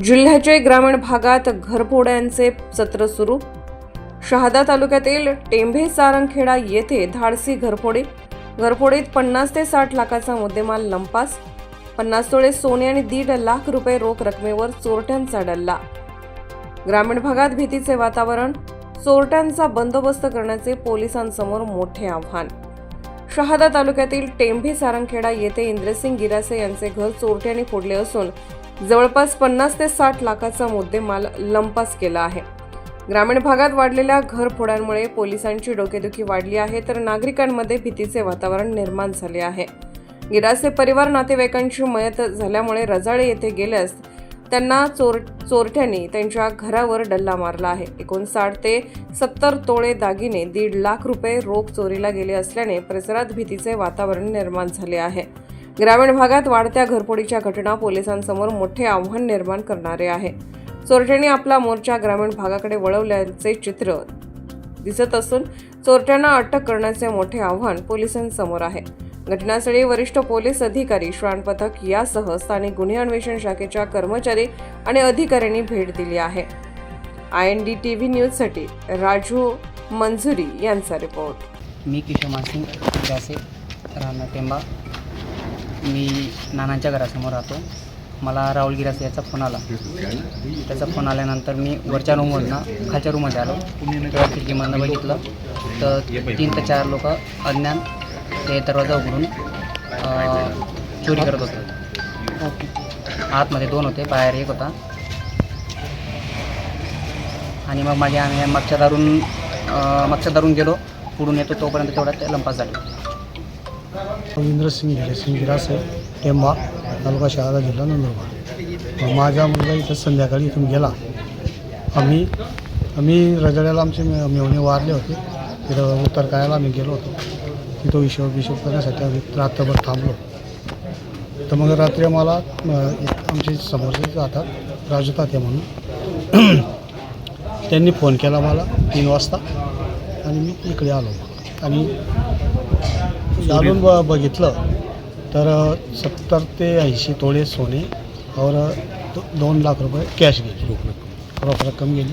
जिल्ह्याचे ग्रामीण भागात घरफोड्यांचे सत्र सुरू. शहादा तालुक्यातील टेंभे सारंगखेडा येथे धाडसी घरफोडी. घरफोडीत पन्नास ते साठ लाखाचा मुद्देमाल लंपास. पन्नास तोळे सोने आणि दीड लाख रुपये रोख रकमेवर चोरट्यांचा डल्ला. ग्रामीण भागात भीतीचे वातावरण. चोरट्यांचा बंदोबस्त करण्याचे पोलिसांसमोर मोठे आव्हान. शहादा तालुक्यातील टेंभे सारंगखेडा येथे इंद्रसिंग गिरासे यांचे घर चोरट्यांनी फोडले असून जवळपास पन्नास ते साठ लाखाचा मुद्देमाल लंपास केला आहे. ग्रामीण भागात वाढलेल्या घरफोड्यांमुळे पोलिसांची डोकेदुखी वाढली आहे तर नागरिकांमध्ये भीतीचे वातावरण निर्माण झाले आहे. गिरासे परिवार नातेवाईकांची मयत झाल्यामुळे रजाळे येथे गेल्यास त्यांना चोर चोरट्यांनी त्यांच्या घरावर डल्ला मारला आहे. एकूण साठ ते सत्तर तोळे दागिने दीड लाख रुपये रोख चोरीला गेले असल्याने परिसरात भीतीचे वातावरण निर्माण झाले आहे. ग्रामीण भागात वाढत्या घरफोडीच्या घटना पोलिसांसमोर मोठे आव्हान निर्माण करणारे आहे. चोरट्यांनी आपला मोर्चा ग्रामीण भागाकडे वळवल्याचे चित्र दिसत असून चोरट्यांना अटक करण्याचे मोठे आव्हान पोलिसांसमोर आहे. घटनास्थळी वरिष्ठ पोलीस अधिकारी श्वान पथक यासह स्थानिक गुन्हे अन्वेषण शाखेच्या कर्मचारी आणि अधिकाऱ्यांनी भेट दिली आहे. I N D T V न्यूजसाठी राजू मंजुरी यांचा रिपोर्ट. मी किशोर मासिंग राहणार टेंबा. मी नानांच्या घरासमोर राहतो. मला राहुल गिरासे याचा फोन आला. त्याचा फोन आल्यानंतर मी वरच्या रूममधनं खालच्या रूममध्ये आलो. तेव्हा खिडकीमधनं बघितलं तर तीन ते चार लोक अज्ञान ते दरवाजा उघडून चोरी करत होते. आतमध्ये दोन होते बाहेर एक होता. आणि मग माझे आम्ही मागच्या दारून मागच्या दारून गेलो. पुढून येतो तोपर्यंत तेवढा ते लंपास झाले. रवींद्र सिंग गिरे सिंग गिरासे टेंबा तालुका शहादा जिल्हा नंदुरबार. मग माझा मुलगा इथं संध्याकाळी इथून गेला. आम्ही आम्ही रजड्याला आमचे मेवणे वारले होते. तिथं उत्तर कायाला आम्ही गेलो होतो. तिथं हिशोब हिशोब करण्यासाठी आम्ही रात्रभर थांबलो. तर मग रात्री मला आमचे समोरचे जातात राजू तात्या म्हणून त्यांनी फोन केला मला तीन वाजता. आणि मी इकडे आलो. आणि घालून ब बघितलं तर सत्तर ते ऐंशी तोळे सोने और दो- दोन लाख रुपये कॅश गेली. रोख रक्कम रोख रक्कम गेली.